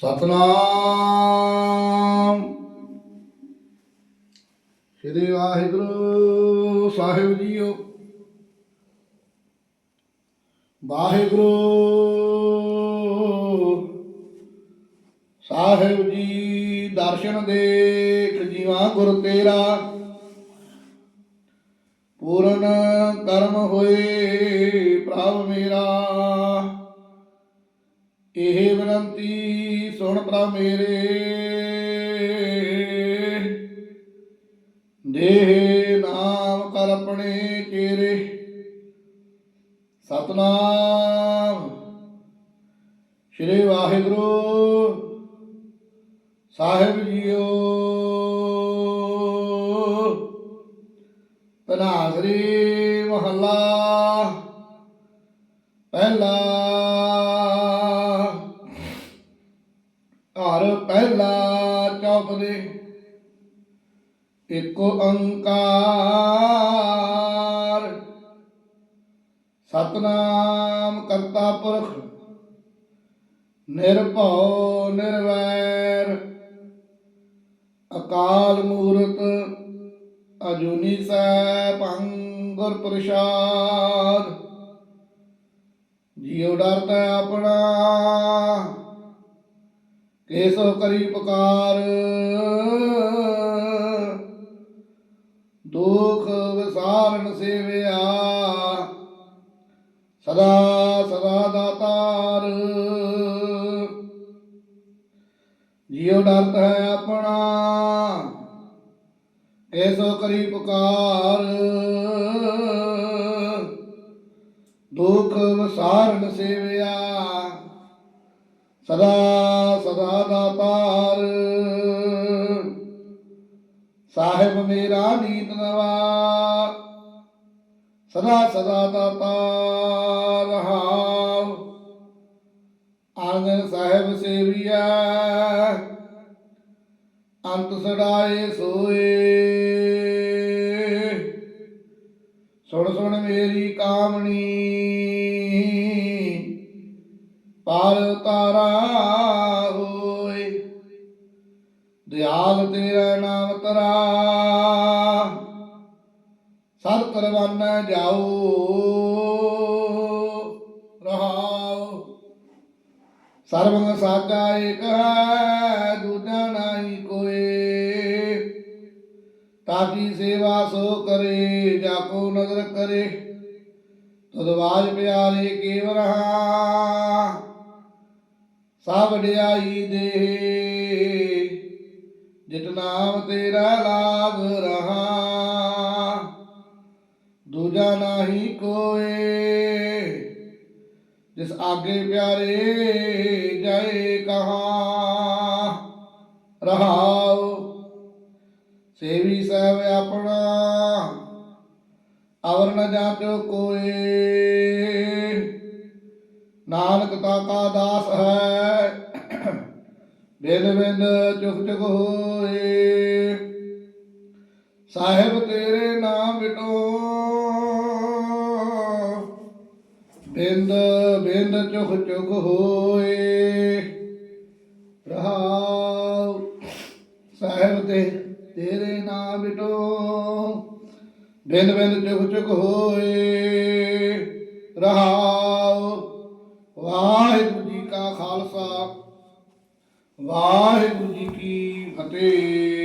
ਸਤਨਾਮ। ਸ੍ਰੀ ਵਾਹਿਗੁਰੂ ਸਾਹਿਬ ਜੀਓ। ਵਾਹਿਗੁਰੂ ਸਾਹਿਬ ਜੀ, ਦਰਸ਼ਨ ਦੇਖ ਜੀਵਾ ਗੁਰ ਤੇਰਾ। ਪੂਰਨ ਕਰਮ ਹੋਏ ਪ੍ਰਭ ਮੇਰਾ। ਇਹ ਬੇਨੰਤੀ ਸੁਣ ਪ੍ਰਭ ਮੇਰੇ। ਦੇਹ ਨਾਮ ਕਰ ਆਪਣੇ ਤੇਰੇ ਸਤਨਾਮ ਸ਼੍ਰੀ ਵਾਹਿਗੁਰੂ ਸਾਹਿਬ ਜੀਓ। ਤਨਾਸਰੀ ਮਹੱਲਾ, ਪਹਿਲਾ ਘਰ ਪਹਿਲਾ ਚੌਪਦੇ ਇੱਕ ਓੰਕਾਰ। ਸਤਨਾਮ ਕਰਤਾ ਪੁਰਖ, ਨਿਰਭਉ, ਨਿਰਵੈਰ। ਅਕਾਲ ਮੂਰਤ, ਅਜੂਨੀ ਸੈਭੰ ਗੁਰ ਪ੍ਰਸਾਦ। ਜੀਉ ਡਰਤਾ ਆਪਣਾ ਕੇਸੋ ਕਰੀ ਪੁਕਾਰ। ਦੁਖ ਵਿਸਾਰਨ ਸੇਵਿਆ। ਸਦਾ ਸਦਾ ਦਾਤਾਰ ਜੀਉ ਡਰਤ ਹੈ ਆਪਣਾ ਐਸੋ ਕਰੀ ਪੁਕਾਰ। ਦੁਖ ਵਸਾਰਨ ਸੇਵਿਆ। ਸਦਾ ਸਦਾ ਦਾ ਦਾਤਾਰ ਸਾਹਿਬ ਮੇਰਾ ਨੀਤ ਨਵਾ। ਸਦਾ ਸਦਾ ਦਾਤਾ ਰਹਾਉ। ਆਂਗਨ ਸਾਹਿਬ ਸੇਵੀਆ ਅੰਤ ਸੜਾਏ ਸੋਏ। ਸੁਣ ਸੁਣ ਮੇਰੀ ਕਾਮਣੀ। ਪਾਲ ਤਾਰਾ ਦਿਆਲ ਤੇਰਾ ਨਾਮ ਤਰਾ। ਸਰ ਕਰਵਾਨਾ ਜਾਓ, ਰਹਾਓ। ਸਰਬੰਗ ਸਾਚਾ ਏਕ ਹੈ, ਦੂਜਾ ਨਹੀਂ ਕੋਏ। ਤਾਕੀ ਸੇਵਾ ਸੋ ਕਰੇ ਜਾ ਕੋ ਨਜ਼ਰ ਕਰੇ ਤਦਵਾਜ ਪਿਆਰੇ ਕੇਵ ਰਹਾ ਸਭ ਵਡਿਆਈ ਦੇ ਜਿਤ ਨਾਮ ਤੇਰਾ ਲਾਗ ਰਹਾ। ਦੂਜਾ ਨਹੀਂ ਕੋਏ, ਜਿਸ ਆਗੇ ਪਿਆਰੇ ਜਾਏ ਕਹਾ। ਰਹਾਉ, ਸੇਵੀ ਸਹਿਬ ਆਪਣਾ, ਅਵਰ ਨ ਜਾਚੋ ਕੋਏ। ਨਾਨਕ ਤਾ ਕਾ ਦਾਸ ਹੈ ਬਿਨ ਬਿਨ ਚੁਕ ਚੁਕ ਹੋਏ। ਸਾਹਿਬ ਤੇਰੇ ਨਾਮ ਮਿਟੋ ਬਿੰਦ ਬਿੰਦ ਚੁਖ ਚੁਖ ਹੋਏ। ਰਹਾਉ ਸਾਹਿਬ ਤੇ ਤੇਰੇ ਨਾਮ ਮਿਟੋ ਬਿੰਦ ਬਿੰਦ ਚੁਖ ਚੁਖ ਹੋਏ। ਰਹਾਉ ਵਾਹਿਗੁਰੂ ਜੀ ਕਾ ਖਾਲਸਾ। ਵਾਹਿਗੁਰੂ ਜੀ ਕੀ ਫਤਿਹ।